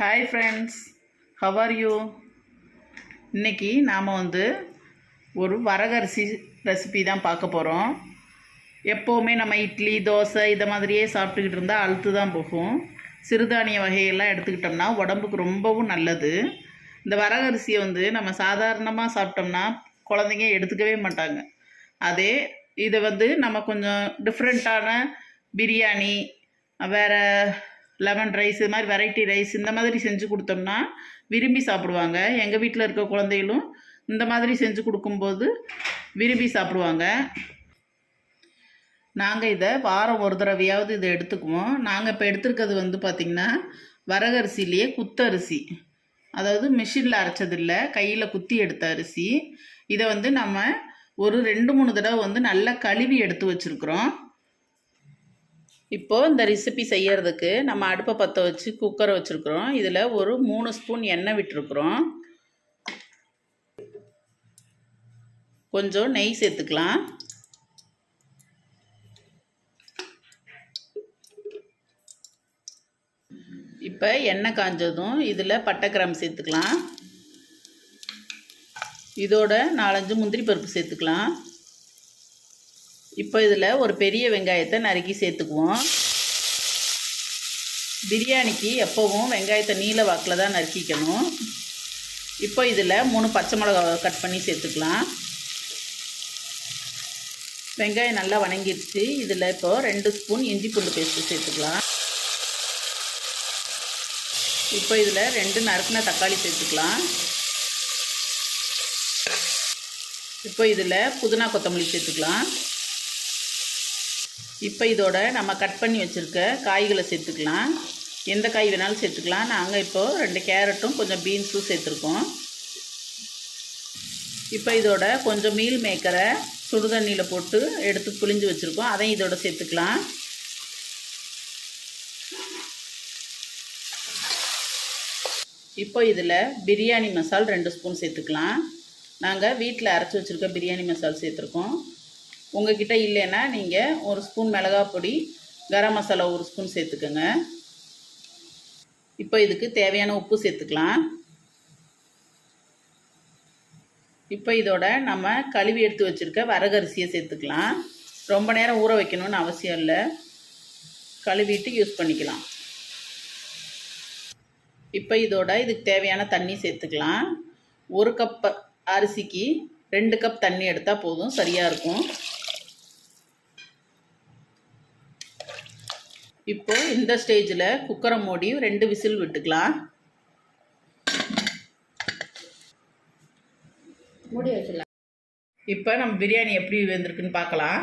Hi friends how are you இன்னைக்கு நாம் வந்து ஒரு வரகரிசி ரெசிபி தான் பார்க்க போகிறோம் எப்போவுமே நம்ம இட்லி தோசை இதை மாதிரியே சாப்பிட்டுக்கிட்டு இருந்தால் அழுத்து தான் போகும். சிறுதானிய வகையெல்லாம் எடுத்துக்கிட்டோம்னா உடம்புக்கு ரொம்பவும் நல்லது. இந்த வரகரிசியை வந்து நம்ம சாதாரணமாக சாப்பிட்டோம்னா குழந்தைங்க எடுத்துக்கவே மாட்டாங்க. அதே இதை வந்து நம்ம கொஞ்சம் டிஃப்ரெண்ட்டான பிரியாணி வேறு லெமன் ரைஸ் இது மாதிரி வெரைட்டி ரைஸ் இந்த மாதிரி செஞ்சு கொடுத்தோம்னா விரும்பி சாப்பிடுவாங்க. எங்கள் வீட்டில் இருக்க குழந்தைகளும் இந்த மாதிரி செஞ்சு கொடுக்கும்போது விரும்பி சாப்பிடுவாங்க. நாங்கள் இதை வாரம் ஒரு தடவையாவது இதை எடுத்துக்குவோம். நாங்கள் இப்போ எடுத்துருக்கிறது வந்து பார்த்திங்கன்னா வரகரிசிலேயே குத்தரிசி அதாவது மிஷினில் அரைச்சதில்ல கையில் குத்தி எடுத்த அரிசி. இதை வந்து நம்ம ஒரு ரெண்டு மூணு தடவை வந்து நல்லா கழுவி எடுத்து வச்சுருக்குறோம். இப்போது இந்த ரெசிபி செய்யறதுக்கு நம்ம அடுப்பை பற்ற வச்சு குக்கரை வச்சுருக்குறோம். இதில் ஒரு மூணு ஸ்பூன் எண்ணெய் விட்டுருக்குறோம். கொஞ்சம் நெய் சேர்த்துக்கலாம். இப்போ எண்ணெய் காஞ்சதும் இதில் பட்டை கிராம்பு சேர்த்துக்கலாம். இதோட நாலஞ்சு முந்திரி பருப்பு சேர்த்துக்கலாம். இப்போ இதில் ஒரு பெரிய வெங்காயத்தை நறுக்கி சேர்த்துக்குவோம். பிரியாணிக்கு எப்போவும் வெங்காயத்தை நீல வாக்கில் தான் நறுக்கிக்கணும். இப்போ இதில் மூணு பச்சை மிளகா கட் பண்ணி சேர்த்துக்கலாம். வெங்காயம் நல்லா வணங்கிடுச்சு. இதில் இப்போ ரெண்டு ஸ்பூன் இஞ்சி பூண்டு பேஸ்ட்டு சேர்த்துக்கலாம். இப்போ இதில் ரெண்டு நறுக்கின தக்காளி சேர்த்துக்கலாம். இப்போ இதில் புதினா கொத்தமல்லி சேர்த்துக்கலாம். இப்போ இதோட நம்ம கட் பண்ணி வச்சுருக்க காய்களை சேர்த்துக்கலாம். எந்த காய் வேணாலும் சேர்த்துக்கலாம். நாங்கள் இப்போது ரெண்டு கேரட்டும் கொஞ்சம் பீன்ஸும் சேர்த்துருக்கோம். இப்போ இதோட கொஞ்சம் மீல் மேக்கரை சுடுதண்ணியில் போட்டு எடுத்து புளிஞ்சு வச்சுருக்கோம். அதையும் இதோட சேர்த்துக்கலாம். இப்போ இதில் பிரியாணி மசால் ரெண்டு ஸ்பூன் சேர்த்துக்கலாம். நாங்கள் வீட்டில் அரைச்சி வச்சுருக்க பிரியாணி மசால் சேர்த்துருக்கோம். உங்ககிட்ட இல்லைன்னா நீங்கள் ஒரு ஸ்பூன் மிளகா பொடி கரம் மசாலா ஒரு ஸ்பூன் சேர்த்துக்கோங்க. இப்போ இதுக்கு தேவையான உப்பு சேர்த்துக்கலாம். இப்போ இதோட நம்ம கழுவி எடுத்து வச்சுருக்க வரகரிசியை சேர்த்துக்கலாம். ரொம்ப நேரம் ஊற வைக்கணும்னு அவசியம் இல்லை. கழுவிட்டு யூஸ் பண்ணிக்கலாம். இப்போ இதோட இதுக்கு தேவையான தண்ணி சேர்த்துக்கலாம். ஒரு கப் அரிசிக்கு ரெண்டு கப் தண்ணி எடுத்தால் போதும் சரியாக இருக்கும். இப்போ இந்த ஸ்டேஜில் குக்கரை மூடி ரெண்டு விசில் விட்டுக்கலாம். மூடி வச்சிடலாம். இப்போ நம்ம பிரியாணி எப்படி வெந்திருக்குன்னு பார்க்கலாம்.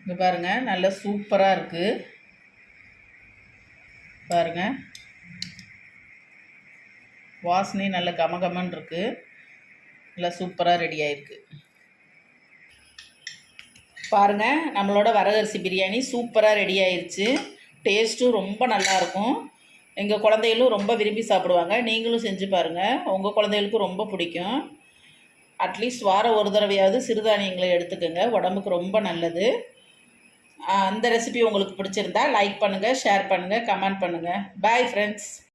இங்கே பாருங்கள் நல்லா சூப்பராக இருக்குது பாருங்கள் வாசனை நல்ல கமகமன்னு இருக்குது நல்லா சூப்பராக ரெடி ஆயிருக்கு. பாருங்கள் நம்மளோட வரகரிசி பிரியாணி சூப்பராக ரெடி ஆயிடுச்சு டேஸ்ட்டும் ரொம்ப நல்லாயிருக்கும் எங்கள் குழந்தைகளும் ரொம்ப விரும்பி சாப்பிடுவாங்க. நீங்களும் செஞ்சு பாருங்கள் உங்கள் குழந்தைகளுக்கும் ரொம்ப பிடிக்கும். அட்லீஸ்ட் வாரம் ஒரு தடவையாவது சிறுதானியங்களை எடுத்துக்கோங்க. உடம்புக்கு ரொம்ப நல்லது. அந்த ரெசிபி உங்களுக்கு பிடிச்சிருந்தா லைக் பண்ணுங்கள் ஷேர் பண்ணுங்கள் கமெண்ட் பண்ணுங்கள் பாய் ஃப்ரெண்ட்ஸ்